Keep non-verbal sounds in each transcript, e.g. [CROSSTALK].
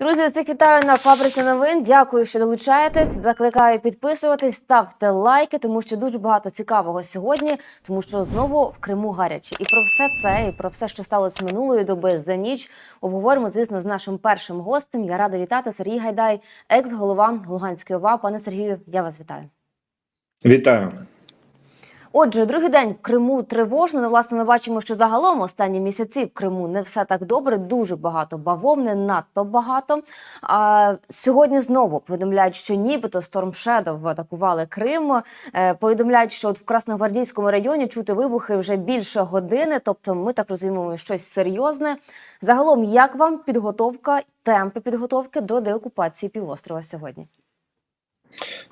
Друзі, всіх вітаю на фабриці новин. Дякую, що долучаєтесь. Закликаю підписуватись, ставте лайки, тому що дуже багато цікавого сьогодні, тому що знову в Криму гаряче. І про все це, і про все, що сталося минулої доби за ніч, обговоримо, звісно, з нашим першим гостем. Я рада вітати Сергій Гайдай, екс-голова Луганської ОВА. Пане Сергію, я вас вітаю. Вітаю. Отже, другий день в Криму тривожно. Ну, власне, ми бачимо, що загалом останні місяці в Криму не все так добре. Дуже багато бавовни, надто багато. А сьогодні знову повідомляють, що нібито Storm Shadow атакували Крим. Е, повідомляють, що от в Красногвардійському районі чути вибухи вже більше години. Тобто, ми так розуміємо, щось серйозне. Загалом, як вам підготовка, темпи підготовки до деокупації півострова сьогодні?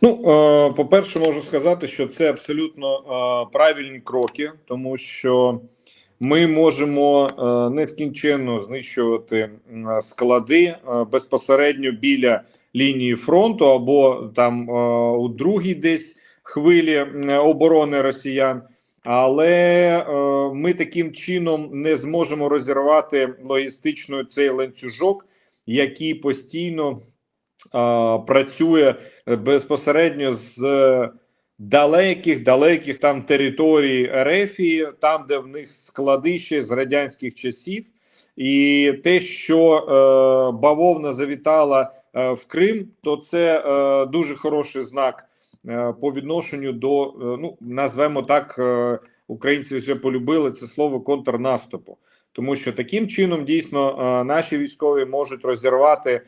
Ну, е, по-перше, можу сказати, що це абсолютно е, правильні кроки, тому що ми можемо е, нескінченно знищувати склади безпосередньо біля лінії фронту або там у другій десь хвилі оборони росіян. Але ми таким чином не зможемо розірвати логістично цей ланцюжок, який постійно працює безпосередньо з далеких далеких там територій Ерефії, там, де в них склади ще з радянських часів, і те, що е, бавовна завітала е, в Крим, то це е, дуже хороший знак е, по відношенню до е, ну назвемо так, е, українці вже полюбили це слово контрнаступу. Тому що таким чином дійсно е, наші військові можуть розірвати е,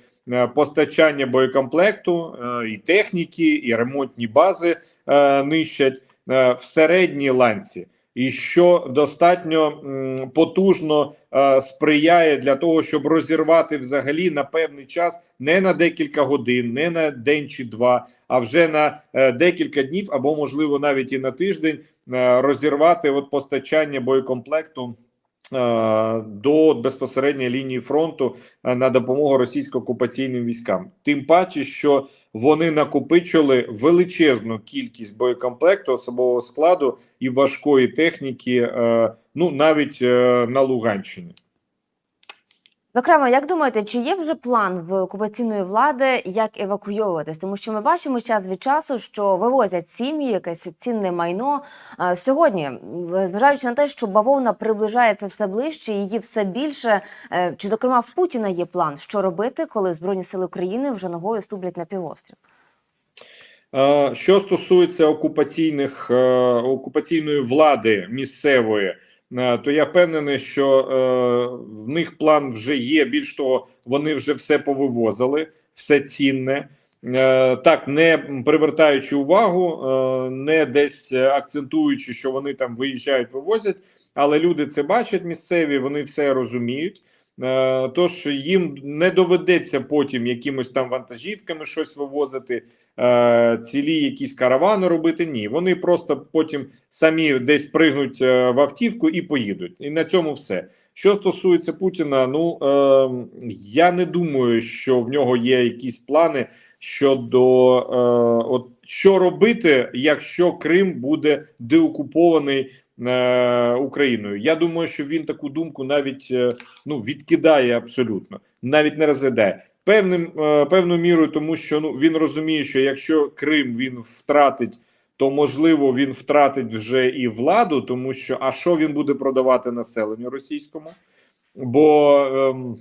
постачання боєкомплекту е, і техніки, і ремонтні бази е, нищать е, в середній ланці, і що достатньо потужно е, сприяє для того, щоб розірвати взагалі на певний час не на декілька годин, не на день чи два, а вже на е, декілька днів, або можливо навіть і на тиждень е, розірвати от постачання боєкомплекту. Е, До безпосередньої лінії фронту е, на допомогу російсько-окупаційним військам, тим паче, що вони накопичили величезну кількість боєкомплекту, особового складу і важкої техніки, е, ну навіть на Луганщині. Зокрема, як думаєте, чи є вже план в окупаційної влади, як евакуйовуватись? Тому що ми бачимо час від часу, що вивозять сім'ї, якесь цінне майно. Сьогодні, зважаючи на те, що бавовна приближається все ближче, її все більше. е, Чи зокрема в Путіна є план, що робити, коли збройні сили України вже ногою стублять на півострів? Що стосується окупаційних е, окупаційної влади місцевої, то я впевнений, що е, в них план вже є. Більш того, вони вже все повивозили, все цінне. Е, Так, не привертаючи увагу, е, не десь е, акцентуючи, що вони там виїжджають, вивозять, але люди це бачать місцеві, вони все розуміють. Е, Тож їм не доведеться потім якимось там вантажівками щось вивозити, е, цілі якісь каравани робити. Ні, вони просто потім самі десь пригнуть е, в автівку і поїдуть. І на цьому все. Що стосується Путіна, ну е, я не думаю, що в нього є якісь плани щодо е, от що робити, якщо Крим буде деокупований Україною. Я думаю, що він таку думку навіть е, ну відкидає абсолютно, навіть не розглядає. Певним е, певною мірою, тому що ну він розуміє, що якщо Крим він втратить, то можливо він втратить вже і владу, тому що а що він буде продавати населенню російському? Бо ем,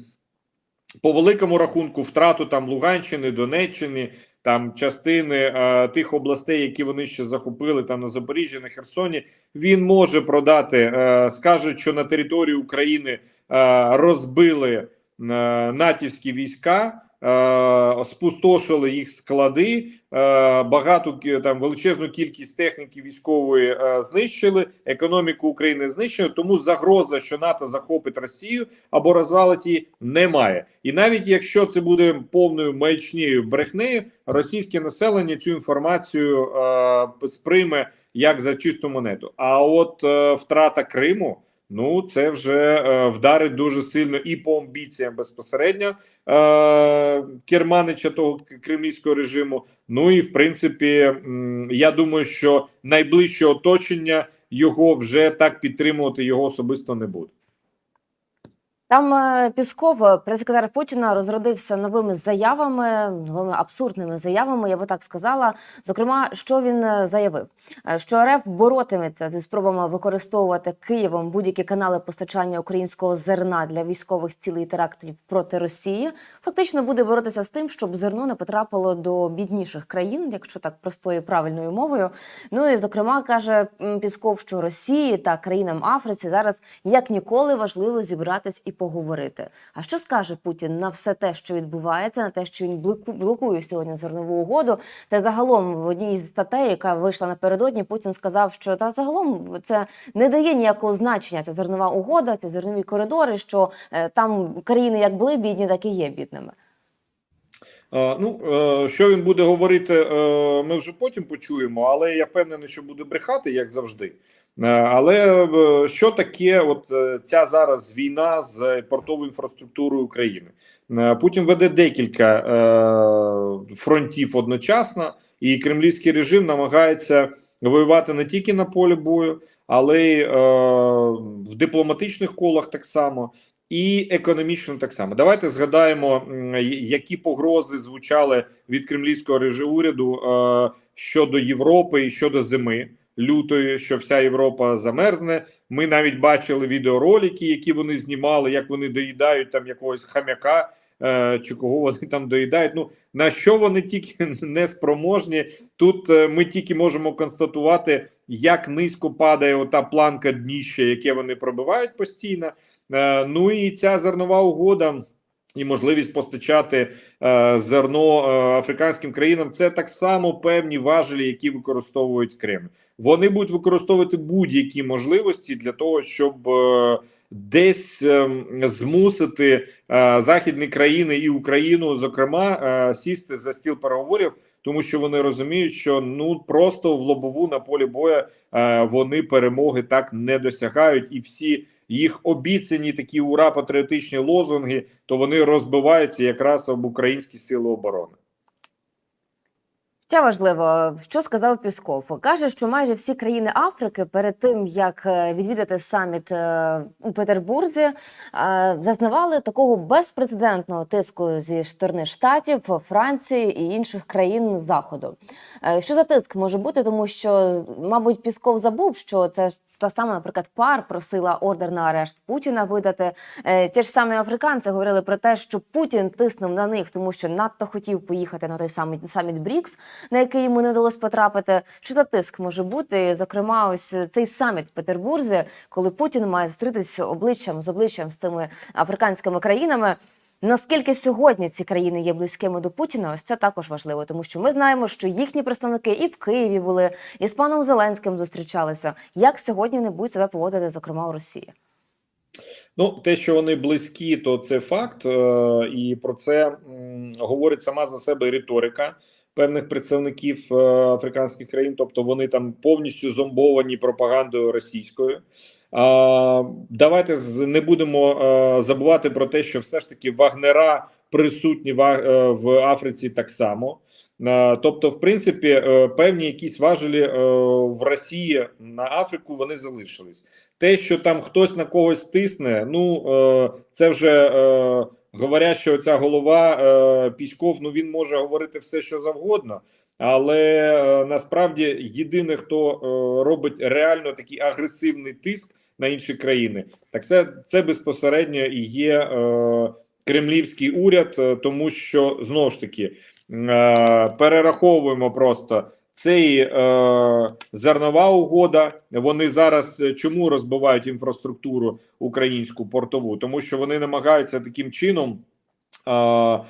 по великому рахунку втрату там Луганщини, Донеччини, там частини е, тих областей, які вони ще захопили там на Запоріжжі, на Херсоні, він може продати. Е, скажуть, що на території України е, розбили е, натівські війська. Е, Спустошили їх склади, е, багато там величезну кількість техніки військової е, знищили. Економіку України знищили. Тому загроза, що НАТО захопить Росію або розвалить її, немає. І навіть якщо це буде повною маячнею брехнею, російське населення цю інформацію сприйме як за чисту монету. А от втрата Криму. Ну, це вже е, вдарить дуже сильно і по амбіціям безпосередньо е, керманича того кремлівського режиму. Ну і в принципі, я думаю, що найближче оточення його вже так підтримувати його особисто не буде. Там е, Пісков, е, прес-секретар Путіна, розродився новими заявами, новими абсурдними заявами, я би так сказала. Зокрема, що він е, заявив, що РФ боротиметься зі спробами використовувати Києвом будь-які канали постачання українського зерна для військових цілей терактів проти Росії. Фактично буде боротися з тим, щоб зерно не потрапило до бідніших країн, якщо так простою правильною мовою. Ну і зокрема каже Пісков, що Росії та країнам Африці зараз як ніколи важливо зібратись і поговорити. А що скаже Путін на все те, що відбувається, на те, що він блоку- блокує сьогодні зернову угоду? Та загалом в одній з статей, яка вийшла напередодні, Путін сказав, що та загалом це не дає ніякого значення. Ця зернова угода, ці зернові коридори, що е, там країни як були бідні, так і є бідними. Е, Ну, е, що він буде говорити, е, ми вже потім почуємо, але я впевнений, що буде брехати, як завжди. Але що таке от ця зараз війна з портовою інфраструктурою України? Путін веде декілька фронтів одночасно, і кремлівський режим намагається воювати не тільки на полі бою, але й в дипломатичних колах так само і економічно так само. Давайте згадаємо, які погрози звучали від кремлівського режиму уряду е, щодо Європи і щодо зими лютої, що вся Європа замерзне. Ми навіть бачили відеоролики, які вони знімали, як вони доїдають там якогось хам'яка. е, Чи кого вони там доїдають? Ну на що вони тільки [LAUGHS] не спроможні? Тут е, ми тільки можемо констатувати, як низько падає ота планка дніща, яке вони пробивають постійно. Е, Ну і ця зернова угода. І можливість постачати е, зерно е, африканським країнам це так само певні важелі, які використовують Кремль. Вони будуть використовувати будь-які можливості для того, щоб е, десь е, змусити е, західні країни і Україну, зокрема, е, сісти за стіл переговорів, тому що вони розуміють, що ну просто в лобову на полі боя е, вони перемоги так не досягають, і всі їх обіцяні такі ура патріотичні лозунги, то вони розбиваються якраз об українські сили оборони. Ще важливо, що сказав Пісков. Каже, що майже всі країни Африки перед тим як е, відвідати саміт е, у Петербурзі, е, зазнавали такого безпрецедентного тиску зі сторони штатів, Франції і інших країн заходу. Що за тиск може бути? Тому що, мабуть, Пісков забув, що це та сама, наприклад, пар просила ордер на арешт Путіна видати. Е, Ті ж самі африканці говорили про те, що Путін тиснув на них, тому що надто хотів поїхати на той самий саміт Брікс, на який йому не вдалося потрапити. Що за тиск може бути? Зокрема, ось цей саміт в Петербурзі, коли Путін має зустрітися обличчям з обличчям з тими африканськими країнами. Наскільки сьогодні ці країни є близькими до Путіна, ось це також важливо, тому що ми знаємо, що їхні представники і в Києві були, і з паном Зеленським зустрічалися. Як сьогодні не будуть себе поводити, зокрема у Росії? Ну, те, що вони близькі, то це факт, е, і про це говорить сама за себе риторика певних представників е, африканських країн, тобто вони там повністю зомбовані пропагандою російською. Давайте не будемо е, забувати про те, що все ж таки вагнера присутні в, е, Африці так само. Тобто, в принципі, певні якісь важелі в Росії на Африку вони залишились. Те, що там хтось на когось тисне, ну це вже говорять, що ця голова е, Піськов, ну він може говорити все, що завгодно. Але е, насправді єдине, хто е, робить реально такий агресивний тиск на інші країни, так це, це безпосередньо і є е, кремлівський уряд, е, тому що знову ж таки е, перераховуємо просто цей е, зернова угода. Вони зараз е, чому розбивають інфраструктуру українську портову? Тому що вони намагаються таким чином е, е,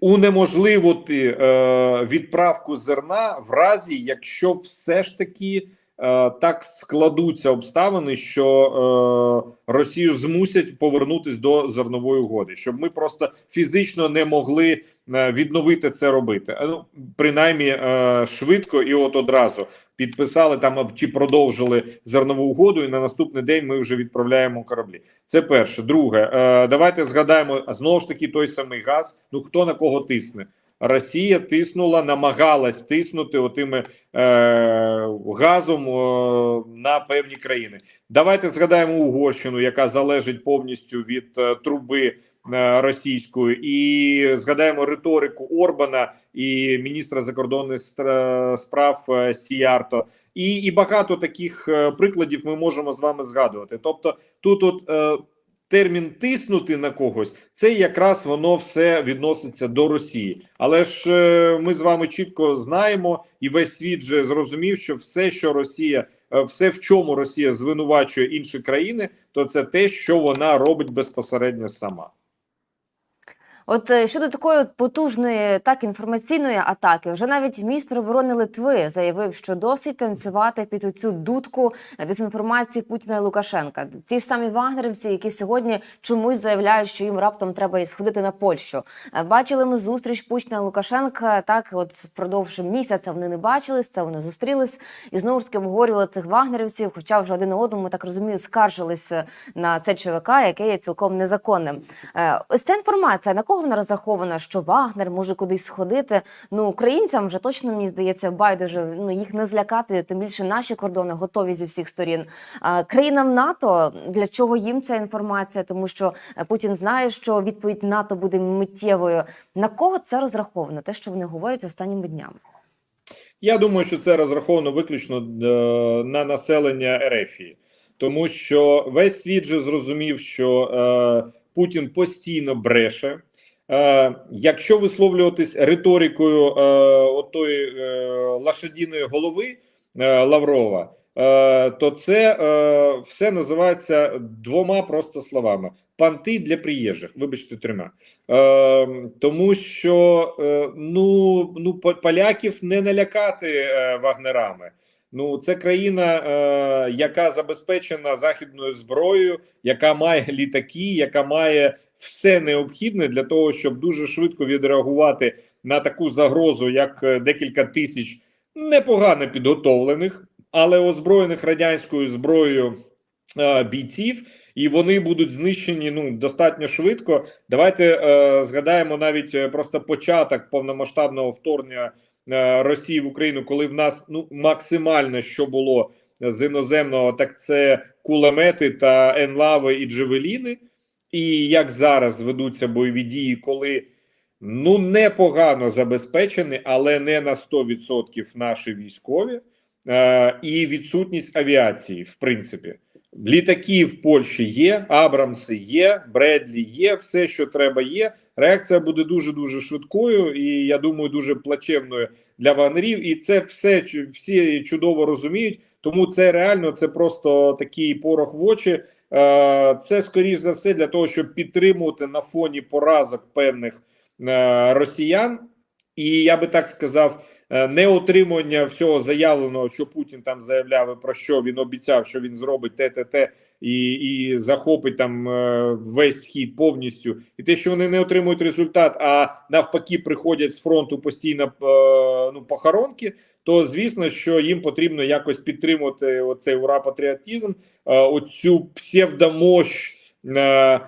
унеможливити е, відправку зерна в разі, якщо все ж таки. Е, Так складуться обставини, що е, Росію змусять повернутись до зернової угоди, щоб ми просто фізично не могли е, відновити це робити. Е, Ну принаймні е, швидко і от одразу підписали там чи продовжили зернову угоду, і на наступний день ми вже відправляємо кораблі. Це перше. Друге, е, давайте згадаємо знову ж таки той самий газ. Ну хто на кого тисне? Росія тиснула, намагалась тиснути отими е, газом е, на певні країни. Давайте згадаємо Угорщину, яка залежить повністю від е, труби е, російської, і згадаємо риторику Орбана і міністра закордонних справ е, Сіярто. І, і багато таких е, прикладів ми можемо з вами згадувати. Тобто, тут от е, термін тиснути на когось, це якраз воно все відноситься до Росії. Але ж е, ми з вами чітко знаємо, і весь світ же зрозумів, що все, що Росія, е, все, в чому Росія звинувачує інші країни, то це те, що вона робить безпосередньо сама. От е, щодо такої от потужної так інформаційної атаки, вже навіть міністр оборони Литви заявив, що досить танцювати під оцю дудку дезінформації Путіна і Лукашенка. Ті ж самі вагнерівці, які сьогодні чомусь заявляють, що їм раптом треба сходити на Польщу. Е, Бачили ми зустріч Путіна і Лукашенка. Так, от впродовж місяця вони не бачились. Це вони зустрілись і знову ж таки обговорювали цих вагнерівців. Хоча вже один одному так розумію, скаржились на це ЧВК, яке є цілком незаконним. Е, Ось ця інформація на кого вона розрахована, що Вагнер може кудись сходити. Ну українцям вже точно мені здається байдуже ну їх не злякати. Тим більше наші кордони готові зі всіх сторін. А країнам НАТО для чого їм ця інформація? Тому що е, Путін знає, що відповідь НАТО буде миттєвою. На кого це розраховано? Те, що вони говорять останніми днями. Я думаю, що це розраховано виключно е, на населення Ерефії, тому що весь світ же зрозумів, що е, Путін постійно бреше. Е, якщо висловлюватись риторикою е, отої е, лошадіної голови е, Лаврова, е, то це е, все називається двома просто словами: панти для приїжджих, вибачте, трьома. Е, тому що е, ну, ну поляків не налякати е, вагнерами. Ну, це країна, е, яка забезпечена західною зброєю, яка має літаки, яка має все необхідне для того, щоб дуже швидко відреагувати на таку загрозу, як е, декілька тисяч непогано підготовлених, але озброєних радянською зброєю е, бійців, і вони будуть знищені ну достатньо швидко. Давайте е, згадаємо навіть е, просто початок повномасштабного вторгнення Росії в Україну, коли в нас ну максимально що було з іноземного, так це кулемети та енлави і джевеліни. І як зараз ведуться бойові дії, коли ну непогано забезпечені, але не на 100% наші військові, е, і відсутність авіації, в принципі. Літаки в Польщі є, Абрамси є, Бредлі є, все, що треба, є. Реакція буде дуже дуже швидкою, і я думаю, дуже плачевною для вагнерів. І це все всі чудово розуміють. Тому це реально це просто такий порох в очі. Е, Це скоріш за все для того, щоб підтримувати на фоні поразок певних е, росіян. І я би так сказав, е, не отримання всього заявленого, що Путін там заявляв і про що він обіцяв, що він зробить те, те, те і, і захопить там е, весь схід повністю, і те, що вони не отримують результат, а навпаки, приходять з фронту постійно е, ну, похоронки, то звісно, що їм потрібно якось підтримувати оцей ура патріотизм, оцю псевдомощ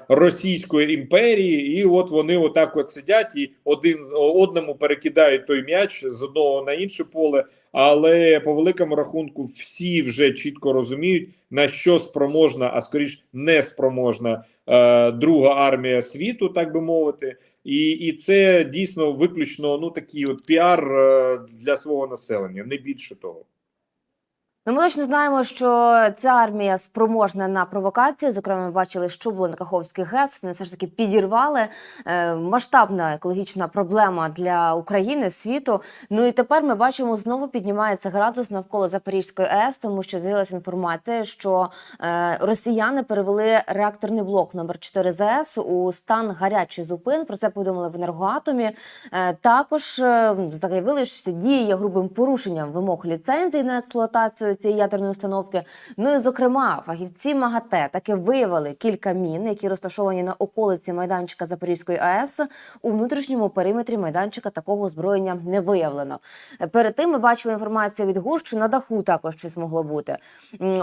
Російської імперії, і от вони отак от сидять і один одному перекидають той м'яч з одного на інше поле. Але по великому рахунку всі вже чітко розуміють на що спроможна, а скоріш не спроможна е, друга армія світу, так би мовити, і, і це дійсно виключно ну такий от піар е, для свого населення, не більше того. Ну, ми точно знаємо, що ця армія спроможна на провокації. Зокрема, ми бачили, що було на Каховський ГЕС. Вони все ж таки підірвали Е, масштабна екологічна проблема для України світу. Ну і тепер ми бачимо, знову піднімається градус навколо Запорізької АЕС, тому що з'явилася інформація, що е, росіяни перевели реакторний блок номер 4 ЗАЕС у стан гарячий зупин. Про це повідомили в енергоатомі. Е, також е, заявили, що це діє грубим порушенням вимог ліцензій на експлуатацію інформацію цієї ядерної установки. Ну і зокрема, фахівці МАГАТЕ таки виявили кілька мін, які розташовані на околиці майданчика Запорізької АЕС. У внутрішньому периметрі майданчика такого озброєння не виявлено. Перед тим ми бачили інформацію від ГУР, що на даху також щось могло бути.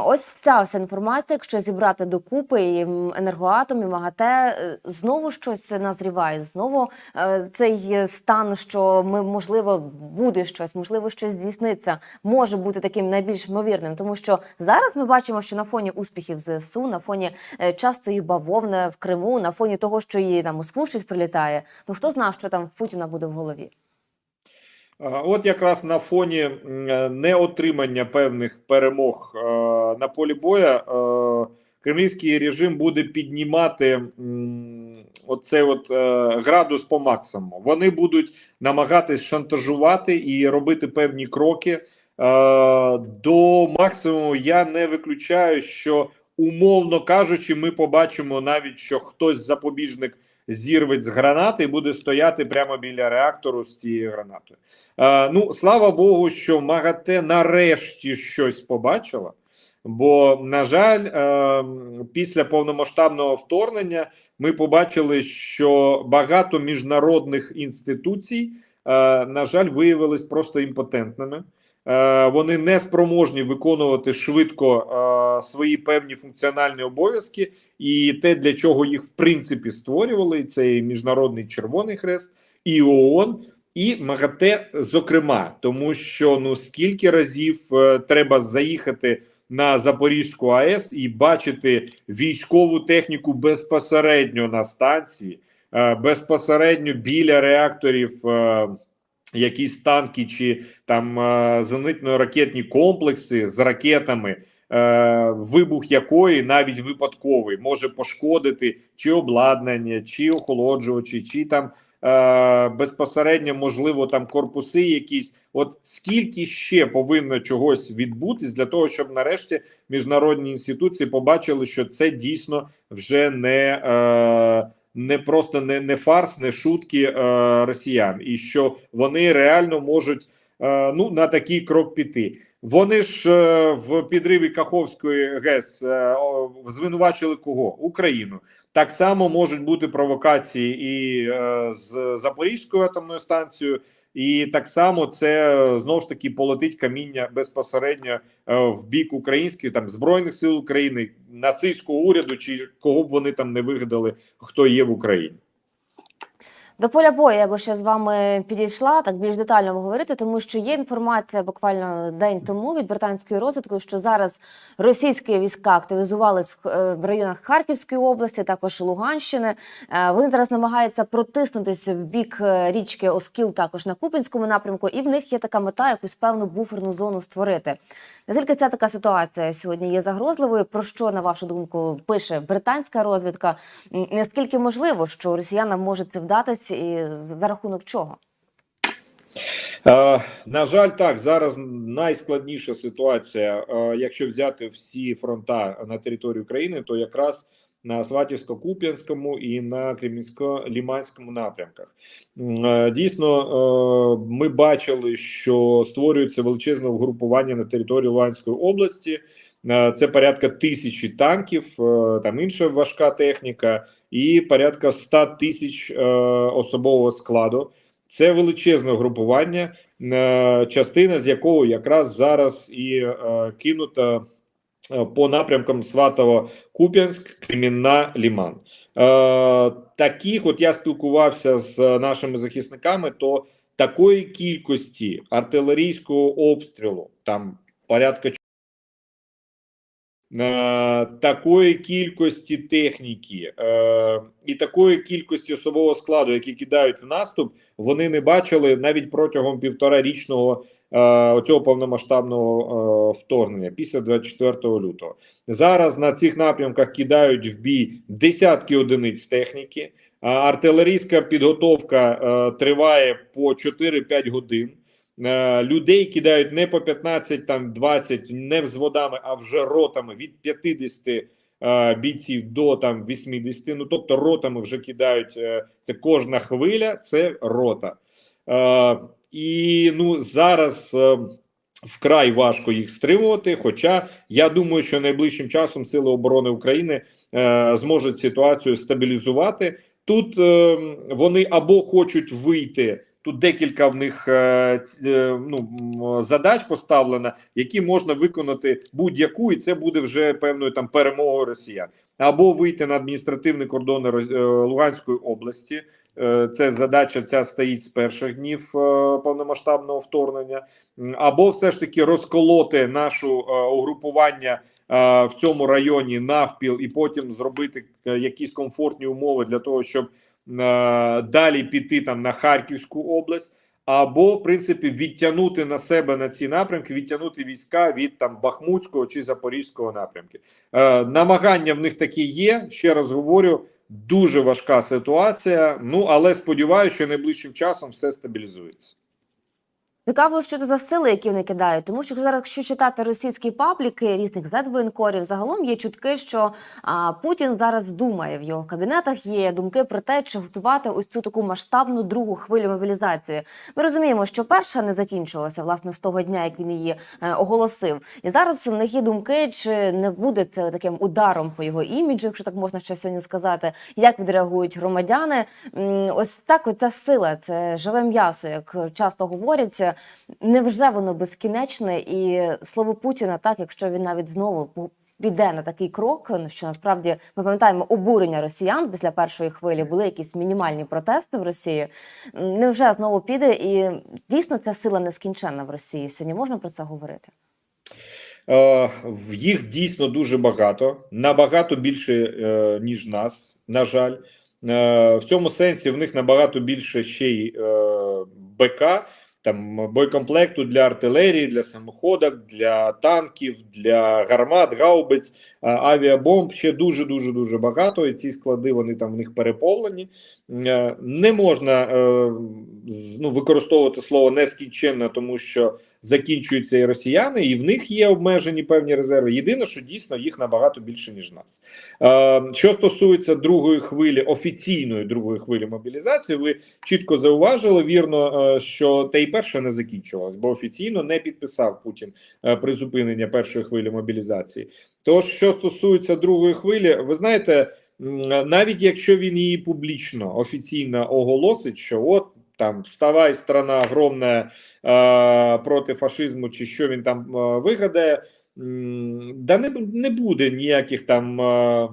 Ось ця вся інформація, якщо зібрати докупи і енергоатом, і МАГАТЕ, е, знову щось назріває. Знову е, цей стан, що ми можливо буде щось, можливо, щось здійсниться, може бути таким найбільш ймовірним, тому що зараз ми бачимо, що на фоні успіхів ЗСУ, на фоні е, частої бавовни в Криму, на фоні того, що і на Москву щось прилітає. Ну хто знав, що там в Путіна буде в голові? От якраз на фоні е, неотримання певних перемог е, на полі боя кремлівський режим буде піднімати оцей от градус по максимуму. Вони будуть намагатись шантажувати і робити певні кроки до максимуму. Я не виключаю, що умовно кажучи, ми побачимо навіть, що хтось запобіжник зірветь з гранати і буде стояти прямо біля реактору з цією гранатою. Е, ну, слава Богу, що МАГАТЕ нарешті щось побачила. Бо, на жаль, е, після повномасштабного вторгнення ми побачили, що багато міжнародних інституцій, е, на жаль, виявились просто імпотентними. Е, вони не спроможні виконувати швидко е, свої певні функціональні обов'язки, і те, для чого їх в принципі створювали, це і Міжнародний Червоний Хрест, і ООН, і МАГАТЕ, зокрема, тому що ну скільки разів е, треба заїхати на Запорізьку АЕС і бачити військову техніку безпосередньо на станції, безпосередньо біля реакторів. Якісь танки чи там е, зенитно-ракетні комплекси з ракетами, е, вибух якої навіть випадковий може пошкодити чи обладнання, чи охолоджувачі, чи там е, безпосередньо, можливо, там корпуси якісь. От скільки ще повинно чогось відбутись для того, щоб нарешті міжнародні інституції побачили, що це дійсно вже не. Е, не просто не, не фарс, не шутки е, росіян, і що вони реально можуть е, ну на такий крок піти. Вони ж е, в підриві Каховської ГЕС е, звинувачили кого? Україну. Так само можуть бути провокації і е, з Запорізькою атомною станцією, і так само це знову ж таки полетить каміння безпосередньо в бік українських там збройних сил України, нацистського уряду, чи кого б вони там не вигадали, хто є в Україні. До поля бою я би ще з вами підійшла так більш детально говорити, тому що є інформація буквально день тому від британської розвідки, що зараз російські війська активізувались в, е, районах Харківської області, також Луганщини. Е, Вони зараз намагаються протиснутися в бік е, річки Оскіл, також на Купінському напрямку, і в них є така мета якусь певну буферну зону створити. Наскільки ця така ситуація сьогодні є загрозливою? Про що на вашу думку пише британська розвідка? Наскільки можливо, що росіянам може це вдатись, і за рахунок чого? На жаль, так зараз найскладніша ситуація. Якщо взяти всі фронта на території України, то якраз на Сватівсько-Куп'янському і на Кремінсько-Ліманському напрямках. Дійсно, ми бачили, що створюється величезне угрупування на території Луганської області. Е, Це порядка тисячі танків, е, там інша важка техніка, і порядка 100 тисяч е, особового складу. Це величезне групування, частина з якого якраз зараз і кинута по напрямкам Сватово Куп'янськ, Кремінна, Ліман. Таких, от я спілкувався з нашими захисниками, то такої кількості артилерійського обстрілу, там порядка такої кількості техніки е, і такої кількості особового складу, які кидають в наступ, вони не бачили навіть протягом півторарічного е, цього повномасштабного е, вторгнення після 24 лютого. Зараз на цих напрямках кидають в бій десятки одиниць техніки. А артилерійська підготовка е, триває по 4-5 годин. Е, людей кидають не по 15, там 20, не взводами, а вже ротами від 50 е, бійців до там 80. Ну тобто ротами вже кидають. е, Це кожна хвиля, це рота. І ну зараз. Вкрай важко їх стримувати. Хоча я думаю, що найближчим часом Сили оборони України е, зможуть ситуацію стабілізувати. Тут е, вони або хочуть вийти. Тут декілька в них е, е, ну, задач поставлено, які можна виконати будь-яку, і це буде вже певною там перемогою росіян. Або вийти на адміністративні кордони Роз- е, Луганської області. Це задача ця стоїть з перших днів повномасштабного вторгнення, або все ж таки розколоти нашу угрупування в цьому районі навпіл, і потім зробити якісь комфортні умови для того, щоб далі піти там на Харківську область. Або в принципі відтягнути на себе на ці напрямки, відтягнути війська від там Бахмутського чи Запорізького напрямки. Е, намагання в них такі є. Ще раз говорю, дуже важка ситуація. Ну але сподіваюся, що найближчим часом все стабілізується. Цікаво, що це за сили, які вони кидають, тому що зараз, якщо читати російські пабліки різних зедвоєнкорів, загалом є чутки, що а, Путін зараз думає в його кабінетах. Є думки про те, чи готувати ось цю таку масштабну другу хвилю мобілізації. Ми розуміємо, що перша не закінчилася власне з того дня, як він її е, оголосив. І зараз в них є думки, чи не буде це таким ударом по його іміджу, якщо так можна ще сьогодні сказати, як відреагують громадяни. Ось так, оця сила, це живе м'ясо, як часто говорять. Невже воно безкінечне? І слово Путіна, так якщо він навіть знову піде на такий крок, ну, що насправді ми пам'ятаємо обурення росіян після першої хвилі, були якісь мінімальні протести в Росії. Невже знову піде? І дійсно ця сила нескінченна в Росії. Сьогодні можна про це говорити? Е, в їх дійсно дуже багато, набагато більше, е, ніж нас, на жаль. Е, в цьому сенсі в них набагато більше ще й БК, там боєкомплекту для артилерії, для самоходок, для танків, для гармат, гаубиць, авіабомб. Ще дуже дуже дуже багато. І ці склади вони там в них переповнені. Е, не можна е, ну, використовувати слово нескінченно, тому що закінчуються і росіяни, і в них є обмежені певні резерви. Єдине, що дійсно їх набагато більше ніж нас. Е, що стосується другої хвилі, офіційної другої хвилі мобілізації, ви чітко зауважили вірно, що й перша не закінчувалась, бо офіційно не підписав Путін е, призупинення першої хвилі мобілізації. Тож, що стосується другої хвилі, ви знаєте. Навіть якщо він її публічно офіційно оголосить, що от там вставай, страна огромна е, проти фашизму, чи що він там е, вигадає, да не, не буде ніяких там е,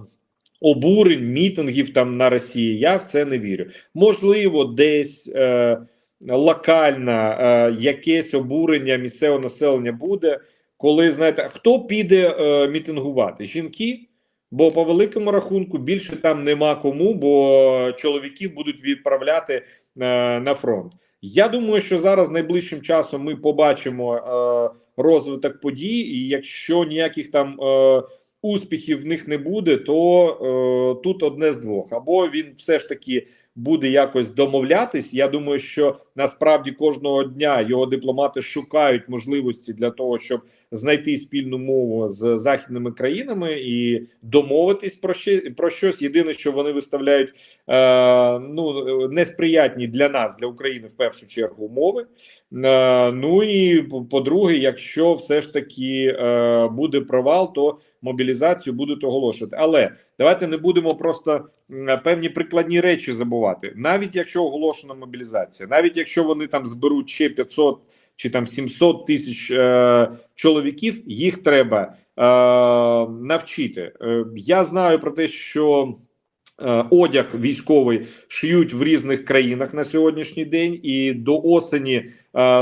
обурень, мітингів там на Росії. Я в це не вірю. Можливо, десь е, локально е, якесь обурення місцевого населення буде, коли знаєте, хто піде е, мітингувати? Жінки. Бо по великому рахунку більше там нема кому, бо чоловіків будуть відправляти е, на фронт. Я думаю, що зараз найближчим часом ми побачимо е, розвиток подій, і якщо ніяких там е, успіхів в них не буде, то е, тут одне з двох: або він все ж таки буде якось домовлятись. Я думаю, що насправді кожного дня його дипломати шукають можливості для того, щоб знайти спільну мову з західними країнами і домовитись про ще про щось. Єдине, що вони виставляють е, ну несприятні для нас, для України, в першу чергу, умови. Е, ну і по- по-друге, якщо все ж таки е, буде провал, то мобілізацію будуть оголошувати. Але давайте не будемо просто певні прикладні речі забувати. Навіть якщо оголошена мобілізація, навіть якщо вони там зберуть ще 500 чи там 700 тисяч е, чоловіків, їх треба е, навчити. Е, я знаю про те, що е, одяг військовий шиють в різних країнах на сьогоднішній день, і до осені е,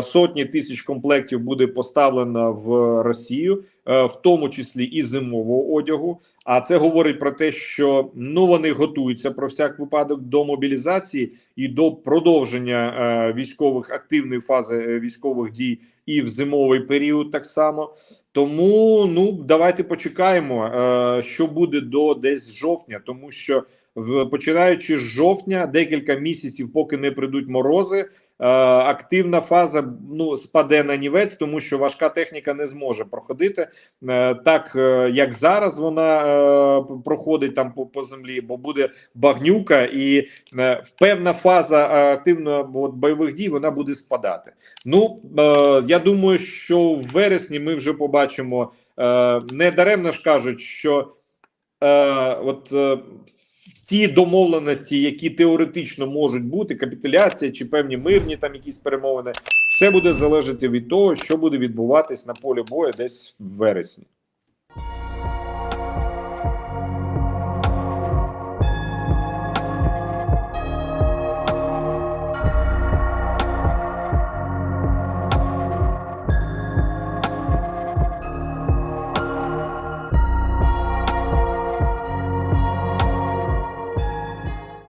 сотні тисяч комплектів буде поставлено в Росію, е, в тому числі і зимового одягу. А це говорить про те, що ну вони готуються про всяк випадок до мобілізації і до продовження е, військових активної фази е, військових дій і в зимовий період так само. Тому ну давайте почекаємо, е, що буде до десь жовтня, тому що в починаючи з жовтня, декілька місяців, поки не прийдуть морози. Е, Активна фаза ну спаде на нівець, тому що важка техніка не зможе проходити е, так, е, як зараз вона проходить там по, по землі, бо буде багнюка, і певна фаза активно от, бойових дій вона буде спадати. Ну я думаю, що в вересні ми вже побачимо не даремно ж кажуть, що от ті домовленості, які теоретично можуть бути, капітуляція чи певні мирні там якісь перемовини, все буде залежати від того, що буде відбуватись на полі бою десь в вересні.